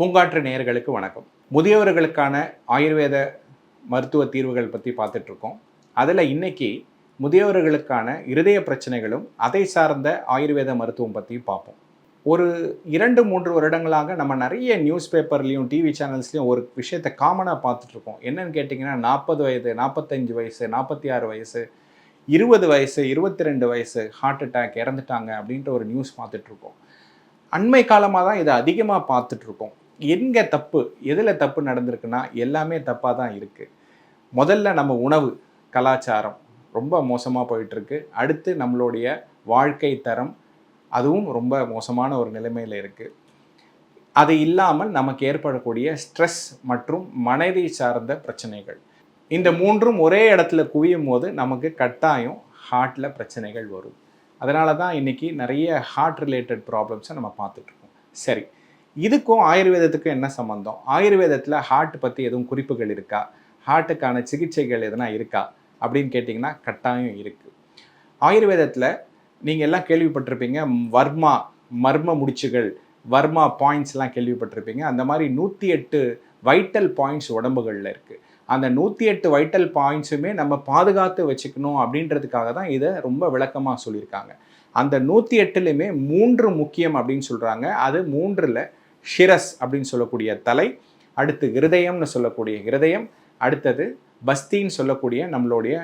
பூங்காற்று நேயர்களுக்கு வணக்கம். முதியவர்களுக்கான ஆயுர்வேத மருத்துவ தீர்வுகள் பற்றி பார்த்துட்ருக்கோம். அதில் இன்னைக்கு முதியவர்களுக்கான இருதய பிரச்சனைகளும் அதை சார்ந்த ஆயுர்வேத மருத்துவம் பற்றியும் பார்ப்போம். ஒரு இரண்டு மூன்று வருடங்களாக நம்ம நிறைய நியூஸ் பேப்பர்லேயும் டிவி சேனல்ஸ்லையும் ஒரு விஷயத்தை காமனாக பார்த்துட்ருக்கோம். என்னன்னு கேட்டிங்கன்னா நாற்பது வயது நாற்பத்தஞ்சு வயசு நாற்பத்தி ஆறு வயசு இருபது வயசு இருபத்தி ரெண்டு வயசு ஹார்ட் அட்டாக் இறந்துட்டாங்க அப்படின்ற ஒரு நியூஸ் பார்த்துட்ருக்கோம். அண்மை காலமாக தான் இதை அதிகமாக பார்த்துட்ருக்கோம். எங்கே தப்பு எதில் தப்பு நடந்திருக்குன்னா எல்லாமே தப்பாக தான் இருக்குது முதல்ல நம்ம உணவு கலாச்சாரம் ரொம்ப மோசமாக போயிட்டுருக்கு. அடுத்து நம்மளுடைய வாழ்க்கை தரம் அதுவும் ரொம்ப மோசமான ஒரு நிலைமையில் இருக்குது அது இல்லாமல் நமக்கு ஏற்படக்கூடிய ஸ்ட்ரெஸ் மற்றும் மனதை சார்ந்த பிரச்சனைகள். இந்த மூன்றும் ஒரே இடத்துல குவியும் போது நமக்கு கட்டாயம் ஹார்ட்டில் பிரச்சனைகள் வரும். அதனால தான் இன்றைக்கி நிறைய ஹார்ட் ரிலேட்டட் ப்ராப்ளம்ஸை நம்ம பார்த்துட்ருக்கோம் சரி இதுக்கும் ஆயுர்வேதத்துக்கும் என்ன சம்மந்தம் ஆயுர்வேதத்தில் ஹார்ட் பற்றி எதுவும் குறிப்புகள் இருக்கா? ஹார்ட்டுக்கான சிகிச்சைகள் எதனா இருக்கா? அப்படின்னு கேட்டிங்கன்னா கட்டாயம் இருக்குது ஆயுர்வேதத்தில் நீங்கள் எல்லாம் கேள்விப்பட்டிருப்பீங்க வர்மா மர்ம முடிச்சுகள் வர்மா பாயிண்ட்ஸ்லாம் கேள்விப்பட்டிருப்பீங்க. அந்த மாதிரி நூற்றி எட்டு வைட்டல் பாயிண்ட்ஸ் உடம்புகளில் இருக்குது அந்த நூற்றி எட்டு வைட்டல் பாயிண்ட்ஸுமே நம்ம பாதுகாத்து வச்சுக்கணும் அப்படின்றதுக்காக தான் இதை ரொம்ப விளக்கமாக சொல்லியிருக்காங்க. அந்த நூற்றி எட்டுலையுமே மூன்று முக்கியம் அப்படின்னு சொல்கிறாங்க அது மூன்றில் ஷிரஸ் அப்படின்னு சொல்லக்கூடிய தலை அடுத்து ஹிருதயம்னு சொல்லக்கூடிய ஹிருதயம் அடுத்தது பஸ்தின்னு சொல்லக்கூடிய நம்மளுடைய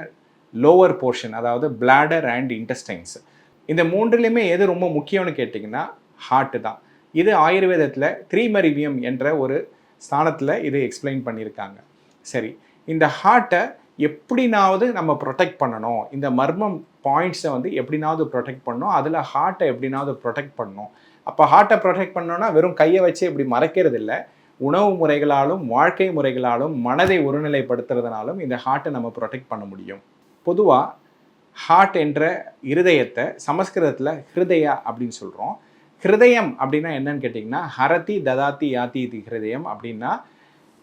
லோவர் போர்ஷன் அதாவது பிளாடர் அண்ட் இன்டஸ்டைன்ஸ் இந்த மூன்றுலையுமே எது ரொம்ப முக்கியம்னு கேட்டிங்கன்னா ஹார்ட்டு தான். இது ஆயுர்வேதத்தில் த்ரீமரிவியம் என்ற ஒரு ஸ்தானத்தில் இது எக்ஸ்பிளைன் பண்ணியிருக்காங்க. சரி இந்த ஹார்ட்டை எப்படினாவது நம்ம ப்ரொடெக்ட் பண்ணணும். இந்த மர்மம் பாயிண்ட்ஸை வந்து எப்படினாவது ப்ரொடெக்ட் பண்ணணும். அதில் ஹார்ட்டை எப்படினாவது ப்ரொடெக்ட் பண்ணணும். அப்போ ஹார்ட்டை ப்ரொடெக்ட் பண்ணோன்னா வெறும் கையை வச்சு இப்படி மறைக்கிறது இல்லை உணவு முறைகளாலும் வாழ்க்கை முறைகளாலும் மனதை ஒருநிலைப்படுத்துறதுனாலும் இந்த ஹார்ட்டை நம்ம ப்ரொடெக்ட் பண்ண முடியும். பொதுவாக ஹார்ட் என்ற இருதயத்தை சமஸ்கிருதத்தில் ஹிருதயா அப்படின்னு சொல்கிறோம் ஹிருதயம் அப்படின்னா என்னன்னு கேட்டிங்கன்னா ஹரதி ததாத்தி யாத்தி இது ஹிருதயம் அப்படின்னா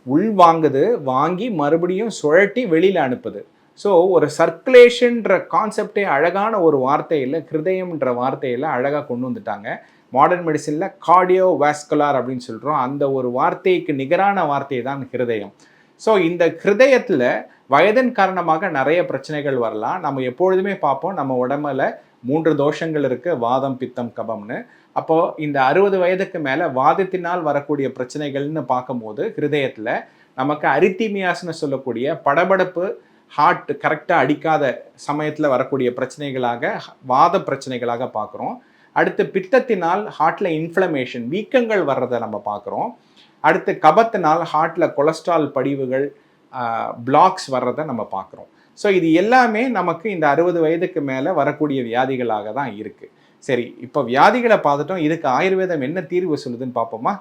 உள் வாங்குது வாங்கி மறுபடியும் சுழட்டி வெளியில் அனுப்புது. ஸோ ஒரு சர்க்குலேஷன்ற கான்செப்டே அழகான ஒரு வார்த்தையில் ஹிருதயம்ன்ற வார்த்தையில் அழகாக கொண்டு வந்துட்டாங்க. மாடர்ன் மெடிசனில் கார்டியோ வேஸ்குலார் அப்படின்னு சொல்கிறோம் அந்த ஒரு வார்த்தைக்கு நிகரான வார்த்தை தான் ஹிருதயம். ஸோ இந்த ஹிருதயத்தில் வயதின் காரணமாக நிறைய பிரச்சனைகள் வரலாம். நம்ம எப்பொழுதுமே பார்ப்போம் நம்ம உடம்புல மூன்று தோஷங்கள் இருக்குது வாதம் பித்தம் கபம்னு. அப்போது இந்த அறுபது வயதுக்கு மேலே வாதத்தினால் வரக்கூடிய பிரச்சனைகள்னு பார்க்கும்போது ஹிருதயத்தில் நமக்கு அரித்திமியாஸ்னு சொல்லக்கூடிய படபடப்பு ஹார்ட் கரெக்டாக அடிக்காத சமயத்தில் வரக்கூடிய பிரச்சனைகளாக வாத பிரச்சனைகளாக பார்க்குறோம். அடுத்து பித்தத்தினால் ஹார்ட்டில் இன்ஃப்ளமேஷன் வீக்கங்கள் வர்றதை நம்ம பார்க்குறோம். அடுத்து கபத்தினால் ஹார்ட்டில் கொலஸ்ட்ரால் படிவுகள் பிளாக்ஸ் வர்றதை நம்ம பார்க்குறோம். ஸோ இது எல்லாமே நமக்கு இந்த அறுபது வயதுக்கு மேலே வரக்கூடிய வியாதிகளாக தான் இருக்குது சரி இப்போ வியாதிகளை பார்த்துட்டோம். இதுக்கு ஆயுர்வேதம் என்ன தீர்வு சொல்லுதுன்னு பார்ப்போமா?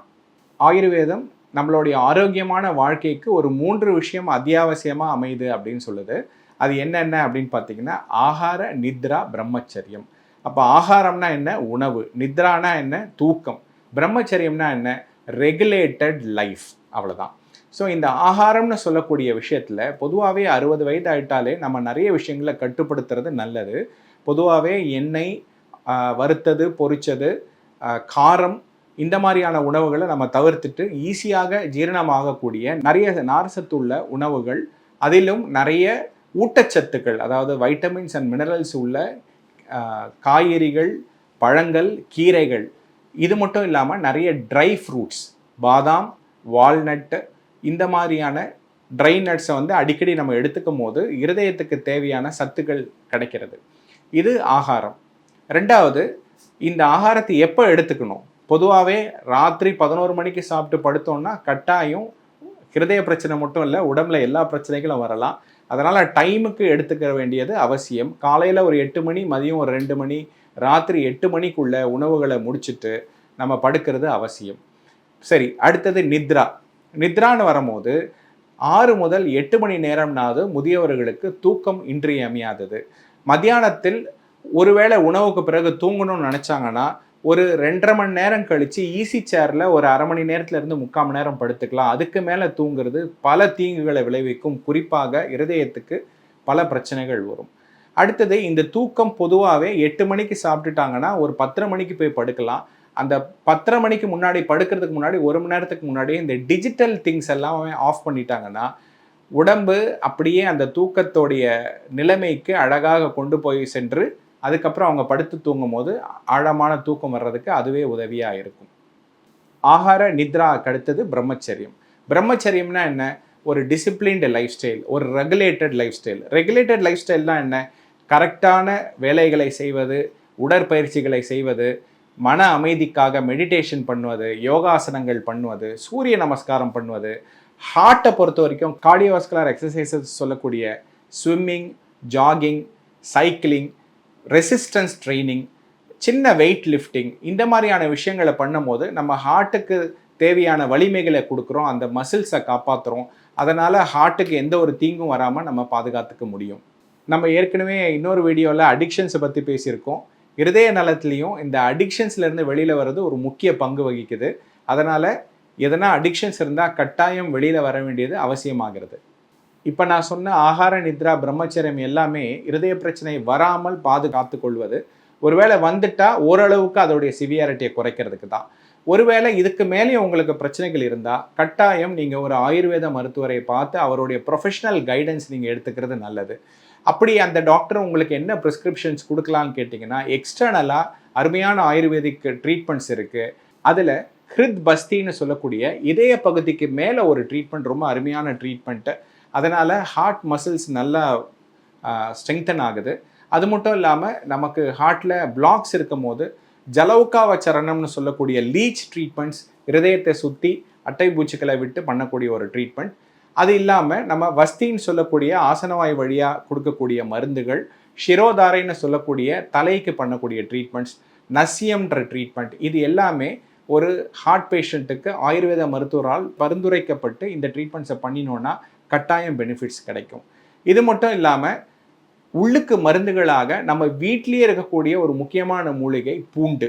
ஆயுர்வேதம் நம்மளுடைய ஆரோக்கியமான வாழ்க்கைக்கு ஒரு மூன்று விஷயம் அத்தியாவசியமாக அமையுது அப்படின்னு சொல்லுது. அது என்னென்ன அப்படின்னு பார்த்தீங்கன்னா ஆகார நித்ரா பிரம்மச்சரியம். அப்போ ஆகாரம்னா என்ன? உணவு. நித்ரானா என்ன? தூக்கம். பிரம்மச்சரியம்னா என்ன? ரெகுலேட்டட் லைஃப் அவ்வளோதான் ஸோ இந்த ஆகாரம்னு சொல்லக்கூடிய விஷயத்தில் பொதுவாகவே அறுபது வயது ஆயிட்டாலே நம்ம நிறைய விஷயங்களை கட்டுப்படுத்துறது நல்லது. பொதுவாகவே எண்ணெய் வறுத்தது பொறிச்சது காரம் இந்த மாதிரியான உணவுகளை நம்ம தவிர்த்துட்டு ஈஸியாக ஜீரணமாகக்கூடிய நிறைய நார்சத்து உள்ள உணவுகள். அதிலும் நிறைய ஊட்டச்சத்துக்கள் அதாவது வைட்டமின்ஸ் அண்ட் மினரல்ஸ் உள்ள காய்கறிகள் பழங்கள் கீரைகள். இது மட்டும் இல்லாமல் நிறைய ட்ரை ஃப்ரூட்ஸ் பாதாம் வால்நட்டு இந்த மாதிரியான ட்ரை நட்ஸை வந்து அடிக்கடி நம்ம எடுத்துக்கும் போது இருதயத்துக்கு தேவையான சத்துக்கள் கிடைக்கிறது. இது ஆகாரம். ரெண்டாவது இந்த ஆகாரத்தை எப்போ எடுத்துக்கணும்? பொதுவாகவே ராத்திரி பதினோரு மணிக்கு சாப்பிட்டு படுத்தோம்னா கட்டாயம் ஹிருதய பிரச்சனை மட்டும் இல்லை உடம்புல எல்லா பிரச்சனைகளும் வரலாம். அதனால் டைமுக்கு எடுத்துக்க வேண்டியது அவசியம். காலையில் ஒரு எட்டு மணி மதியம் ஒரு ரெண்டு மணி ராத்திரி எட்டு மணிக்குள்ளே உணவுகளை முடிச்சுட்டு நம்ம படுக்கிறது அவசியம். சரி அடுத்தது நித்ரா. நித்ரான்னு வரும்போது ஆறு முதல் எட்டு மணி நேரம்னாவது முதியவர்களுக்கு தூக்கம் இன்றியமையாதது. மத்தியானத்தில் ஒருவேளை உணவுக்கு பிறகு தூங்கணும்னு நினச்சாங்கன்னா ஒரு ரெண்டரை மணி நேரம் கழித்து ஈஸி சேரில் ஒரு அரை மணி நேரத்துலேருந்து முக்கால் மணி நேரம் படுத்துக்கலாம். அதுக்கு மேலே தூங்குறது பல தீங்குகளை விளைவிக்கும். குறிப்பாக இருதயத்துக்கு பல பிரச்சனைகள் வரும். அடுத்தது இந்த தூக்கம் பொதுவாகவே எட்டு மணிக்கு சாப்பிட்டுட்டாங்கன்னா ஒரு பத்தரை மணிக்கு போய் படுக்கலாம். அந்த பத்தரை மணிக்கு முன்னாடி படுக்கிறதுக்கு முன்னாடி ஒரு மணி நேரத்துக்கு முன்னாடி இந்த டிஜிட்டல் திங்ஸ் எல்லாமே ஆஃப் பண்ணிட்டாங்கன்னா உடம்பு அப்படியே அந்த தூக்கத்தோடைய நிலைமைக்கு அழகாக கொண்டு போய் சென்று அதுக்கப்புறம் அவங்க படுத்து தூங்கும் போது ஆழமான தூக்கம் வர்றதுக்கு அதுவே உதவியாக இருக்கும். ஆகார நித்ரா அடுத்தது பிரம்மச்சரியம். பிரம்மச்சரியம்னா என்ன? ஒரு டிசிப்ளின்டு லைஃப் ஸ்டைல் ஒரு regulated lifestyle regulated life ஸ்டைல்னா என்ன? கரெக்டான வேலைகளை செய்வது உடற்பயிற்சிகளை செய்வது மன அமைதிக்காக மெடிடேஷன் பண்ணுவது யோகாசனங்கள் பண்ணுவது சூரிய நமஸ்காரம் பண்ணுவது. ஹார்ட்டை பொறுத்த வரைக்கும் கார்டியோவாஸ்குலர் எக்ஸசைசஸ் சொல்லக்கூடிய swimming jogging cycling resistance training சின்ன வெயிட் லிஃப்டிங் இந்த மாதிரியான விஷயங்களை பண்ணும்போது நம்ம ஹார்ட்டுக்கு தேவையான வலிமைகளை கொடுக்குறோம் அந்த மசில்ஸை காப்பாற்றுறோம் அதனால் ஹார்ட்டுக்கு எந்த ஒரு தீங்கும் வராமல் நம்ம பாதுகாத்துக்க முடியும். நம்ம ஏற்கனவே இன்னொரு வீடியோவில் அடிக்ஷன்ஸை பற்றி பேசியிருக்கோம். இருதய நலத்துலேயும் இந்த அடிக்ஷன்ஸ்லேருந்து வெளியில் வர்றது ஒரு முக்கிய பங்கு வகிக்குது. அதனால் எதனா அடிக்ஷன்ஸ் இருந்தால் கட்டாயம் வெளியில் வர வேண்டியது அவசியமாகிறது. இப்போ நான் சொன்ன ஆகார நித்ரா பிரம்மச்சரியம் எல்லாமே இருதய பிரச்சனை வராமல் பாதுகாத்து கொள்வது. ஒருவேளை வந்துட்டால் ஓரளவுக்கு அதோடைய சிவியாரிட்டியை குறைக்கிறதுக்கு தான். ஒருவேளை இதுக்கு மேலேயும் உங்களுக்கு பிரச்சனைகள் இருந்தால் கட்டாயம் நீங்கள் ஒரு ஆயுர்வேத மருத்துவரை பார்த்து அவருடைய ப்ரொஃபஷனல் கைடன்ஸ் நீங்கள் எடுத்துக்கிறது நல்லது. அப்படி அந்த டாக்டர் உங்களுக்கு என்ன ப்ரிஸ்கிரிப்ஷன்ஸ் கொடுக்கலான்னு கேட்டிங்கன்னா எக்ஸ்டர்னலாக அருமையான ஆயுர்வேதிக் ட்ரீட்மெண்ட்ஸ் இருக்குது அதில் ஹிருத் பஸ்தின்னு சொல்லக்கூடிய இதய பகுதிக்கு மேலே ஒரு ட்ரீட்மெண்ட் ரொம்ப அருமையான ட்ரீட்மெண்ட்டு அதனால் ஹார்ட் மசில்ஸ் நல்லா ஸ்ட்ரெங்தன் ஆகுது. அது மட்டும் இல்லாமல் நமக்கு ஹார்ட்டில் பிளாக்ஸ் இருக்கும் போது ஜலவுக்காவ சரணம்னு சொல்லக்கூடிய லீச் ட்ரீட்மெண்ட்ஸ் இருதயத்தை சுற்றி அட்டை பூச்சிகளை விட்டு பண்ணக்கூடிய ஒரு ட்ரீட்மெண்ட் அது இல்லாமல் நம்ம வஸ்தின்னு சொல்லக்கூடிய ஆசனவாய் வழியாக கொடுக்கக்கூடிய மருந்துகள் ஷிரோதாரைன்னு சொல்லக்கூடிய தலைக்கு பண்ணக்கூடிய ட்ரீட்மெண்ட்ஸ் நசியம்ன்ற ட்ரீட்மெண்ட் இது எல்லாமே ஒரு ஹார்ட் பேஷண்ட்டுக்கு ஆயுர்வேத மருத்துவரால் பரிந்துரைக்கப்பட்டு இந்த ட்ரீட்மெண்ட்ஸை பண்ணினோன்னா கட்டாயம் பெனிஃபிட்ஸ் கிடைக்கும். இது மட்டும் இல்லாமல் உள்ளுக்கு மருந்துகளாக நம்ம வீட்டிலேயே இருக்கக்கூடிய ஒரு முக்கியமான மூலிகை பூண்டு.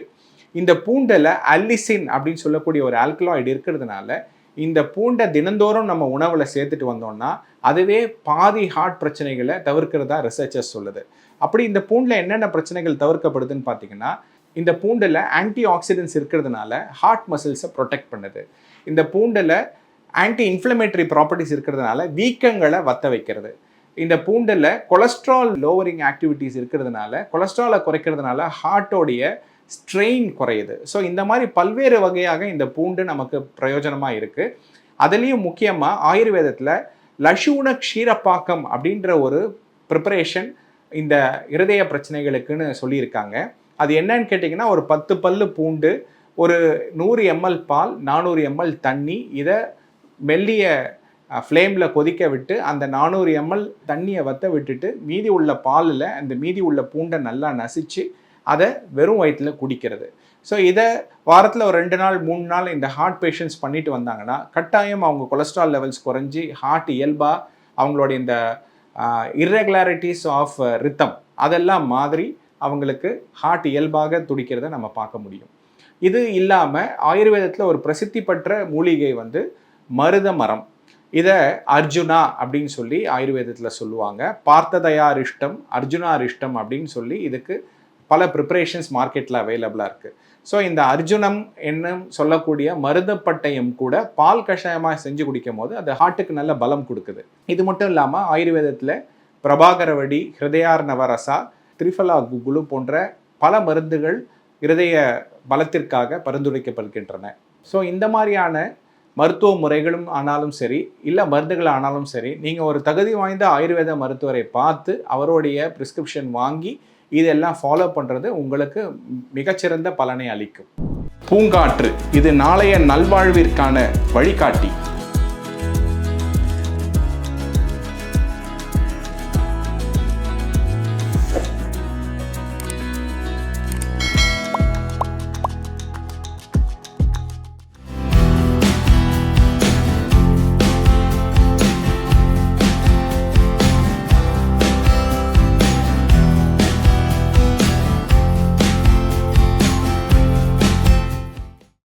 இந்த பூண்டில் அல்லிசின் அப்படின்னு சொல்லக்கூடிய ஒரு ஆல்கலாய்டு இருக்கிறதுனால இந்த பூண்டை தினந்தோறும் நம்ம உணவில் சேர்த்துட்டு வந்தோம்னா அதுவே பாதி ஹார்ட் பிரச்சனைகளை தவிர்க்கிறதா ரிசர்ச்சர்ஸ் சொல்லுது. அப்படி இந்த பூண்டில் என்னென்ன பிரச்சனைகள் தவிர்க்கப்படுதுன்னு பார்த்தீங்கன்னா இந்த பூண்டில் ஆன்டி ஆக்சிடென்ட்ஸ் இருக்கிறதுனால ஹார்ட் மசில்ஸை ப்ரொடெக்ட் பண்ணுது. இந்த பூண்டில் ஆன்டி இன்ஃப்ளமேட்டரி ப்ராப்பர்ட்டிஸ் இருக்கிறதுனால வீக்கங்களை வத்த வைக்கிறது. இந்த பூண்டில் கொலஸ்ட்ரால் லோவரிங் ஆக்டிவிட்டீஸ் இருக்கிறதுனால கொலஸ்ட்ராலை குறைக்கிறதுனால ஹார்ட்டோடைய ஸ்ட்ரெயின் குறையுது. ஸோ இந்த மாதிரி பல்வேறு வகையாக இந்த பூண்டு நமக்கு பிரயோஜனமாக இருக்குது அதுலேயும் முக்கியமாக ஆயுர்வேதத்தில் லஷூன க்ஷீரப்பாக்கம் அப்படின்ற ஒரு ப்ரிப்பரேஷன் இந்த இருதய பிரச்சனைகளுக்குன்னு சொல்லியிருக்காங்க. அது என்னன்னு கேட்டிங்கன்னா ஒரு பத்து பல்லு பூண்டு ஒரு நூறு எம்எல் பால் நானூறு எம்எல் தண்ணி இதை மெல்லிய ஃப்ளேமில் கொதிக்க விட்டு அந்த நானூறு எம்எல் தண்ணியை வற்ற விட்டுட்டு மீதி உள்ள பாலில் அந்த மீதி உள்ள பூண்டை நல்லா நசிச்சு அதை வெறும் வயிற்றில் குடிக்கிறது. ஸோ இதை வாரத்தில் ஒரு ரெண்டு நாள் மூணு நாள் இந்த ஹார்ட் பேஷண்ட்ஸ் பண்ணிட்டு வந்தாங்கன்னா கட்டாயம் அவங்க கொலஸ்ட்ரால் லெவல்ஸ் குறைஞ்சி ஹார்ட் இயல்பாக அவங்களோட இந்த இர்ரெகுலாரிட்டிஸ் ஆஃப் ரித்தம் அதெல்லாம் மாதிரி அவங்களுக்கு ஹார்ட் இயல்பாக துடிக்கிறத நம்ம பார்க்க முடியும். இது இல்லாமல் ஆயுர்வேதத்தில் ஒரு பிரசித்தி பெற்ற மூலிகை வந்து மருத மரம் இதை அர்ஜுனா அப்படின்னு சொல்லி ஆயுர்வேதத்தில் சொல்லுவாங்க. பார்த்ததயாரிஷ்டம் அர்ஜுனாரிஷ்டம் அப்படின்னு சொல்லி இதுக்கு பல ப்ரிப்பரேஷன்ஸ் மார்க்கெட்டில் அவைலபிளாக இருக்குது ஸோ இந்த அர்ஜுனம் என்னும் சொல்லக்கூடிய மருதப்பட்டயம் கூட பால் கஷாயமாக செஞ்சு குடிக்கும் போது அது ஹார்ட்டுக்கு நல்ல பலம் கொடுக்குது. இது மட்டும் இல்லாமல் ஆயுர்வேதத்தில் பிரபாகரவடி ஹிருதயார் நவரசா திரிஃபலா குகுலு போன்ற பல மருந்துகள் இருதய பலத்திற்காக பரிந்துரைக்கப்படுகின்றன. ஸோ இந்த மாதிரியான மருத்துவ முறைகளும் ஆனாலும் சரி இல்லை மருந்துகள் ஆனாலும் சரி நீங்கள் ஒரு தகுதி வாய்ந்த ஆயுர்வேத மருத்துவரை பார்த்து அவருடைய ப்ரிஸ்கிரிப்ஷன் வாங்கி இதெல்லாம் ஃபாலோ பண்ணுறது உங்களுக்கு மிகச்சிறந்த பலனை அளிக்கும். பூங்காற்று இது நாளைய நல்வாழ்விற்கான வழிகாட்டி.